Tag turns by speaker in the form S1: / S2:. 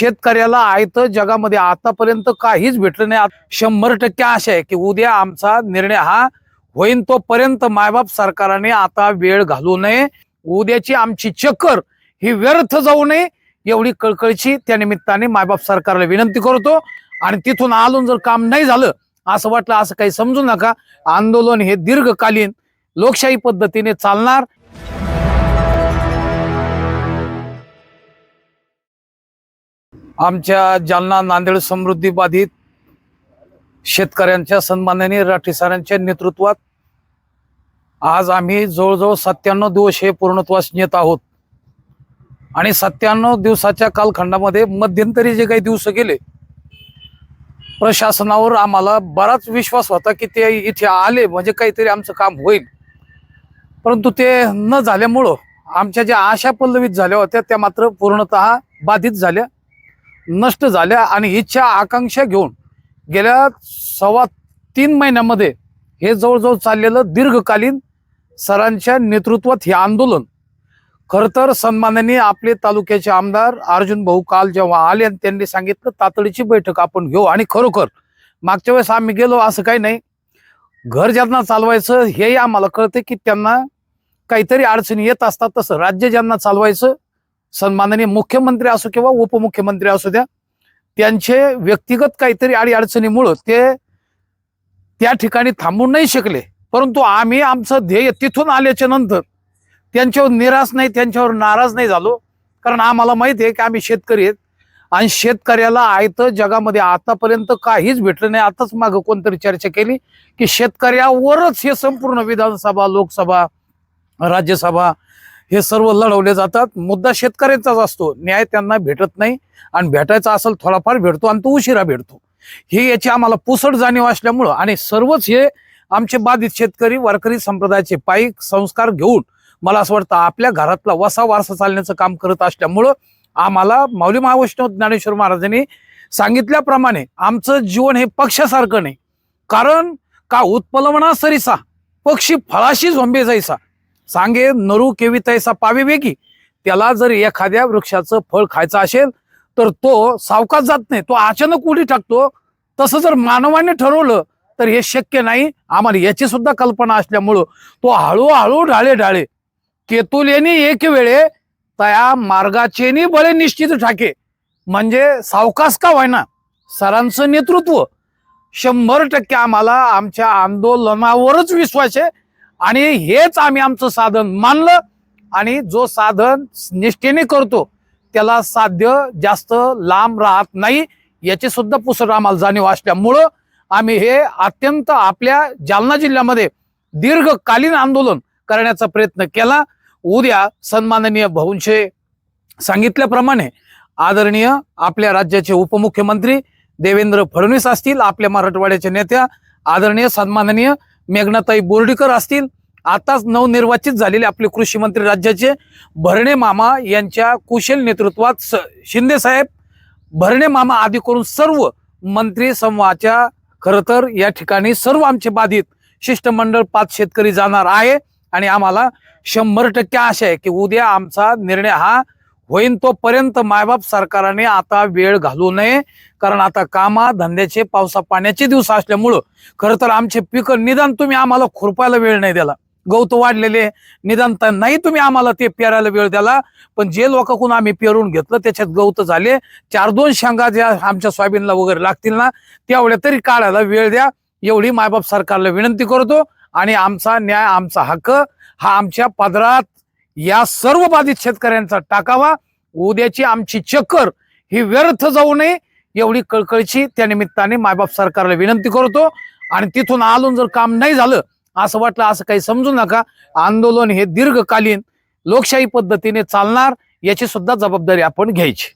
S1: शेतकऱ्याला आयतं जगामध्ये आतापर्यंत काहीच भेटलं नाही. शंभर टक्के आशा आहे की उद्या आमचा निर्णय हा होईन तोपर्यंत मायबाप सरकारने आता वेळ घालू नये. उद्याची आमची चक्कर ही व्यर्थ जाऊ नये एवढी कळकळीची त्या निमित्ताने मायबाप सरकारला विनंती करतो. आणि तिथून आलून जर काम नाही झालं असं वाटलं असं काही समजू नका. आंदोलन हे दीर्घकालीन लोकशाही पद्धतीने चालणार. आमच्या जालना नांदेड समृद्धी बाधित शेतकऱ्यांच्या सन्मानाने राठी सरांच्या नेतृत्वात आज आम्ही जवळजवळ सत्त्याण्णव दिवस हे पूर्णत्वास नेत आहोत. आणि सत्त्याण्णव दिवसाच्या कालखंडामध्ये मध्यंतरी जे काही दिवस गेले प्रशासनावर आम्हाला बराच विश्वास होता की ते इथे आले म्हणजे काहीतरी आमचं काम होईल. परंतु ते न झाल्यामुळं आमच्या ज्या आशा पल्लवित झाल्या होत्या त्या मात्र पूर्णतः बाधित झाल्या. नष्ट झाल्या आणि इच्छा आकांक्षा घेऊन गेल्या सव्वा तीन महिन्यामध्ये हे जवळजवळ चाललेलं दीर्घकालीन सरांच्या नेतृत्वात हे आंदोलन. खरं तर सन्मानाने आपले तालुक्याचे आमदार अर्जुन भाऊ काल जेव्हा आले आणि त्यांनी सांगितलं तातडीची बैठक आपण घेऊ आणि खरोखर मागच्या वेळेस आम्ही गेलो असं काही नाही. घर ज्यांना चालवायचं हेही आम्हाला कळतं की त्यांना काहीतरी अडचणी येत असतात तसं. राज्य ज्यांना चालवायचं सन्माननीय मुख्यमंत्री असो किंवा उपमुख्यमंत्री असू द्या त्यांचे व्यक्तिगत काहीतरी अडी अडचणीमुळं ते त्या ठिकाणी थांबू नाही शकले. परंतु आम्ही आमचं ध्येय तिथून आल्याच्यानंतर त्यांच्यावर निराश नाही त्यांच्यावर नाराज नाही झालो. कारण आम्हाला माहिती आहे की आम्ही शेतकरी आहेत आणि शेतकऱ्याला आयतं जगामध्ये आतापर्यंत काहीच भेटलं नाही. आताच मागं कोणतरी चर्चा केली की शेतकऱ्यावरच हे संपूर्ण विधानसभा लोकसभा राज्यसभा हे सर्व लढवले जातात. मुद्दा शेतकऱ्यांचाच असतो. न्याय त्यांना भेटत नाही आणि भेटायचा असेल थोडाफार भेटतो आणि तो उशिरा भेटतो. हे याची आम्हाला पुसट जाणीव असल्यामुळं आणि सर्वच हे आमचे बाधित शेतकरी वारकरी संप्रदायाचे पायी संस्कार घेऊन मला असं वाटतं आपल्या घरातला वसा वारसा चालण्याचं काम करत असल्यामुळं आम्हाला माऊली महावैष्णव ज्ञानेश्वर महाराजांनी सांगितल्याप्रमाणे आमचं जीवन हे पक्षासारखं नाही. कारण का उत्पलवणा सरीसा पक्षी फळाशी झोंबे जायचा सांगे नरू केवी तैसा पावे वेगी. त्याला जर एखाद्या वृक्षाचं फळ खायचं असेल तर तो सावकाच जात नाही. तो अचानक उडी टाकतो. तसं जर मानवाने ठरवलं तर हे शक्य नाही. आम्हाला याची सुद्धा कल्पना असल्यामुळं तो हळूहळू ढाळे ढाळे केतुलेनी एक वेळे त्या मार्गाचेनी बळे निश्चित ठाके. म्हणजे सावकास का व्हायना सरांचं नेतृत्व. शंभर टक्के आम्हाला आमच्या आंदोलनावरच विश्वास आहे. आणि हेच आम्ही आमचं साधन मानलं आणि जो साधन निष्ठेने करतो त्याला साध्य जास्त लांब राहत नाही. याची सुद्धा पुसट आम्हाला जाणीव असल्यामुळं आम्ही हे अत्यंत आपल्या जालना जिल्ह्यामध्ये दीर्घकालीन आंदोलन करण्याचा प्रयत्न केला. उद्या सन्माननीय भाऊंचे सांगितल्याप्रमाणे आदरणीय आपल्या राज्याचे उपमुख्यमंत्री देवेंद्र फडणवीस असतील आपल्या मराठवाड्याच्या नेत्या आदरणीय सन्माननीय मेघनाताई बोर्डीकर असतील. आताच नवनिर्वाचित झालेले आपले कृषी मंत्री राज्याचे भरणे मामा यांच्या कुशल नेतृत्वात स- शिंदे साहेब भरणे मामा आदी करून सर्व मंत्री समूहाच्या खरं तर या ठिकाणी सर्व आमचे बाधित शिष्टमंडळ पाच शेतकरी जाणार आहे. आणि आम्हाला शंभर टक्के आशा आहे की उद्या आमचा निर्णय हा होईन तोपर्यंत मायबाप सरकारने आता वेळ घालू नये. कारण आता कामा धंद्याचे पावसा पाण्याचे दिवस असल्यामुळं खरं तर आमचे पिकं निदान तुम्ही आम्हाला खुरपायला वेळ नाही दिला. गवत वाढलेले निदान नाही तुम्ही आम्हाला ते पेरायला वेळ द्याला पण जे लोकांकडून आम्ही पेरून घेतलं त्याच्यात गवत झाले. चार दोन शेंगा ज्या आमच्या सोयाबीनला वगैरे लागतील ना तेवढ्या तरी काढायला वेळ द्या. एवढी मायबाप सरकारला विनंती करतो. आणि आमचा न्याय आमचा हक्क हा आमच्या पदरात या सर्व बाधित शेतकऱ्यांचा टाकावा. उद्याची आमची चक्कर ही व्यर्थ जाऊ नये एवढी कळकळीची त्या निमित्ताने मायबाप सरकारला विनंती करतो. आणि तिथून आलून जर काम नाही झालं असं वाटलं असं काही समजू नका. आंदोलन हे दीर्घकालीन लोकशाही पद्धतीने चालणार याची सुद्धा जबाबदारी आपण घ्यायची.